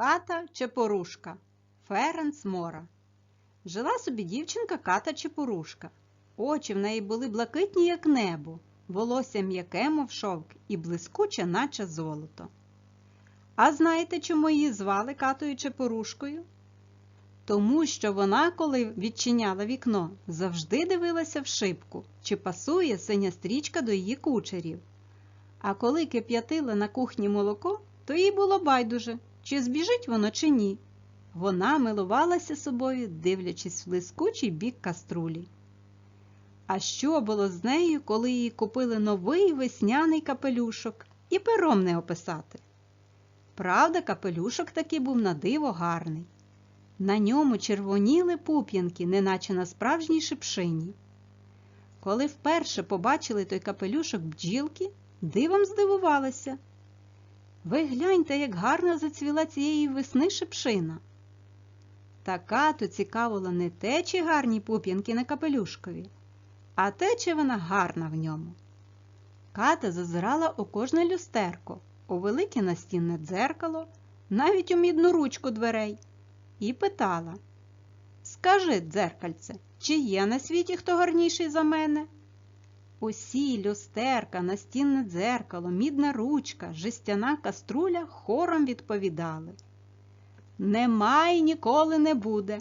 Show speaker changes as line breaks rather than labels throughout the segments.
Ката Чепорушка Ференс Мора. Жила собі дівчинка Ката Чепорушка. Очі в неї були блакитні, як небо, волосся м'яке, мов шовк, і блискуче, наче золото. А знаєте, чому її звали Катою Чепорушкою? Тому що вона, коли відчиняла вікно, завжди дивилася в шибку, чи пасує синя стрічка до її кучерів. А коли кип'ятила на кухні молоко, то їй було байдуже, чи збіжить воно, чи ні. Вона милувалася собою, дивлячись в блискучий бік каструлі. А що було з нею, коли їй купили новий весняний капелюшок і пером не описати? Правда, капелюшок таки був на диво гарний. На ньому червоніли пуп'янки, неначе на справжній шипшині. Коли вперше побачили той капелюшок бджілки, дивом здивувалися. Ви гляньте, як гарно зацвіла цієї весни шипшина. Така то цікавила не те, чи гарні пуп'янки на капелюшкові, а те, чи вона гарна в ньому. Ката зазирала у кожне люстерко, у велике настінне дзеркало, навіть у мідну ручку дверей, і питала Скажи, дзеркальце, чи є на світі хто гарніший за мене? Усі люстерка, настінне дзеркало, мідна ручка, жестяна каструля хором відповідали. Нема і ніколи не буде.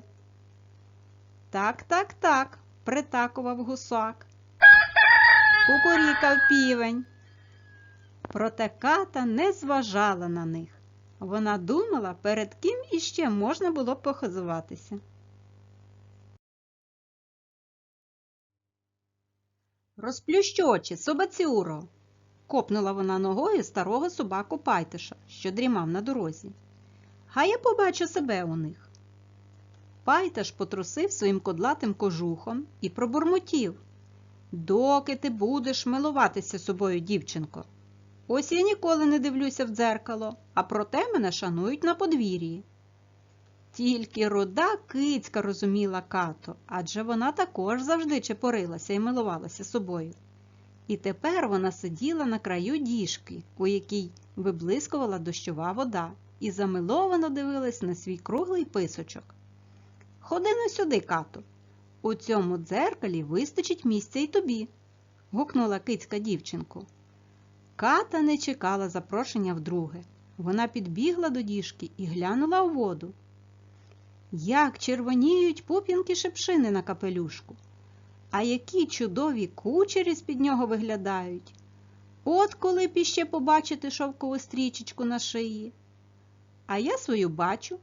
Так, так, так, притакував гусак. Кукурікав півень. Проте ката не зважала на них. Вона думала, перед ким іще можна було похизуватися. Розплющ очі, собаціуро, копнула вона ногою старого собаку Пайтиша, що дрімав на дорозі. Хай я побачу себе у них. Пайташ потрусив своїм кодлатим кожухом і пробурмотів. Доки ти будеш милуватися собою, дівчинко. Ось я ніколи не дивлюся в дзеркало, а проте мене шанують на подвір'ї. Тільки руда кицька розуміла като, адже вона також завжди чепорилася і милувалася собою. І тепер вона сиділа на краю діжки, у якій виблискувала дощова вода, і замиловано дивилась на свій круглий писочок. Ходи на сюди, като. У цьому дзеркалі вистачить місця й тобі, гукнула кицька дівчинку. Ката не чекала запрошення вдруге. Вона підбігла до діжки і глянула у воду. Як червоніють пуп'янки шепшини на капелюшку, а які чудові кучері з-під нього виглядають. От коли б іще побачити шовкову стрічечку на шиї. А я свою бачу,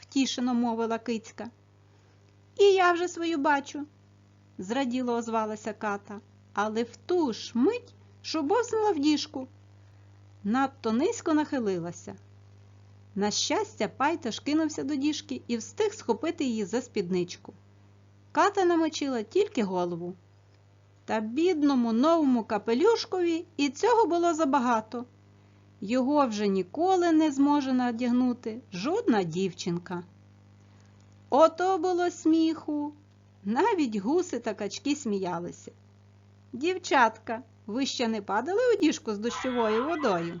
втішено мовила кицька. І я вже свою бачу, зраділо озвалася ката, але в ту ж мить шубовснула в діжку. Надто низько нахилилася. На щастя, Пайташ кинувся до діжки і встиг схопити її за спідничку. Ката намочила тільки голову. Та бідному новому капелюшкові і цього було забагато. Його вже ніколи не зможе надягнути жодна дівчинка. Ото було сміху. Навіть гуси та качки сміялися. Дівчатка, ви ще не падали у діжку з дощовою водою?